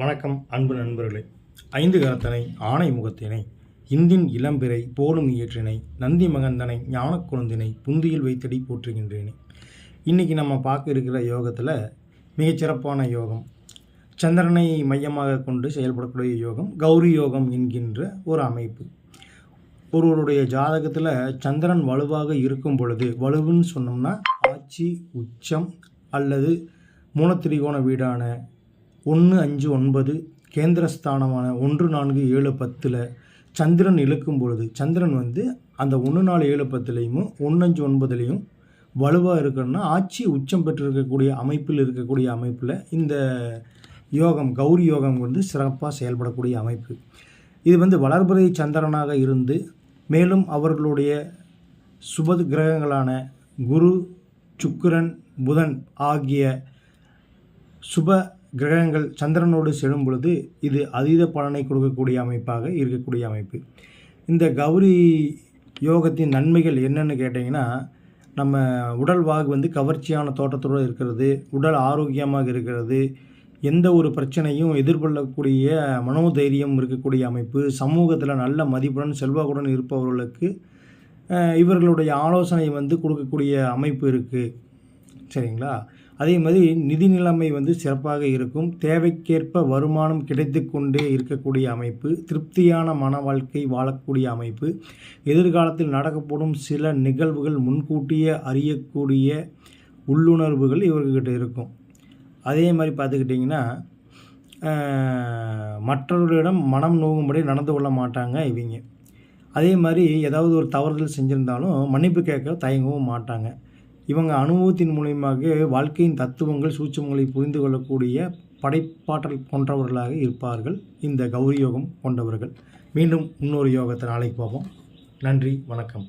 வணக்கம் அன்பு நண்பர்களே. ஐந்து கரத்தனை ஆணை முகத்தினை இந்தின் இளம்பிறை போலும் இயற்றினை நந்தி மகந்தனை ஞான குழந்தினை புந்தியில் வைத்தடி போற்றுகின்றேனே. இன்றைக்கி நம்ம பார்க்க இருக்கிற யோகத்தில் மிகச்சிறப்பான யோகம் சந்திரனை மையமாக கொண்டு செயல்படக்கூடிய யோகம் கௌரி யோகம் என்கின்ற ஒரு அமைப்பு. ஒருவருடைய ஜாதகத்தில் சந்திரன் வலுவாக இருக்கும் பொழுது வலுவுன்னு சொன்னோம்னா ஆட்சி உச்சம் அல்லது மூலத்திரிகோண வீடான ஒன்று அஞ்சு ஒன்பது கேந்திரஸ்தானமான ஒன்று நான்கு ஏழு பத்தில் சந்திரன் இழுக்கும் பொழுது சந்திரன் வந்து அந்த ஒன்று நாலு ஏழு பத்துலேயும் ஒன்று அஞ்சு ஒன்பதுலேயும் வலுவாக இருக்கணும்னா ஆட்சி உச்சம் பெற்றிருக்கக்கூடிய அமைப்பில் இருக்கக்கூடிய அமைப்பில் இந்த யோகம் கௌரி யோகம் வந்து சிறப்பாக செயல்படக்கூடிய அமைப்பு. இது வந்து வளர்பிறை சந்திரனாக இருந்து மேலும் அவர்களுடைய சுப கிரகங்களான குரு சுக்கிரன் புதன் ஆகிய சுப கிரகங்கள் சந்திரனோடு செல்லும் பொழுது இது அதீத பலனை கொடுக்கக்கூடிய அமைப்பாக இருக்கக்கூடிய அமைப்பு. இந்த கௌரி யோகத்தின் நன்மைகள் என்னென்னு கேட்டிங்கன்னா நம்ம உடல் வாகு வந்து கவர்ச்சியான தோட்டத்தோடு இருக்கிறது உடல் ஆரோக்கியமாக இருக்கிறது எந்த ஒரு பிரச்சனையும் எதிர்கொள்ளக்கூடிய மனோதைரியம் இருக்கக்கூடிய அமைப்பு சமூகத்தில் நல்ல மதிப்புடன் செல்வாக்குடன் இருப்பவர்களுக்கு இவர்களுடைய ஆலோசனை வந்து கொடுக்கக்கூடிய அமைப்பு இருக்குது சரிங்களா? அதே மாதிரி நிதி நிலைமை வந்து சிறப்பாக இருக்கும். தேவைக்கேற்ப வருமானம் கிடைத்து கொண்டே இருக்கக்கூடிய அமைப்பு திருப்தியான மன வாழ்க்கை வாழக்கூடிய அமைப்பு எதிர்காலத்தில் நடக்கப்படும் சில நிகழ்வுகள் முன்கூட்டியே அறியக்கூடிய உள்ளுணர்வுகள் இவர்கிட்ட இருக்கும். அதே மாதிரி பார்த்துக்கிட்டிங்கன்னா மற்றவர்களிடம் மனம் நோகும்படி நடந்து கொள்ள மாட்டாங்க இவங்க. அதே மாதிரி ஏதாவது ஒரு தவறுதல் செஞ்சுருந்தாலும் மன்னிப்பு கேட்க தயங்கவும் மாட்டாங்க. இவங்க அனுபவத்தின் மூலியமாக வாழ்க்கையின் தத்துவங்கள் சூட்சமங்களை புரிந்து கொள்ளக்கூடிய படைப்பாற்றல் கொண்டவர்களாக இருப்பார்கள் இந்த கௌரி யோகம் கொண்டவர்கள். மீண்டும் இன்னொரு யோகத்தை நாளைக்கு பார்ப்போம். நன்றி வணக்கம்.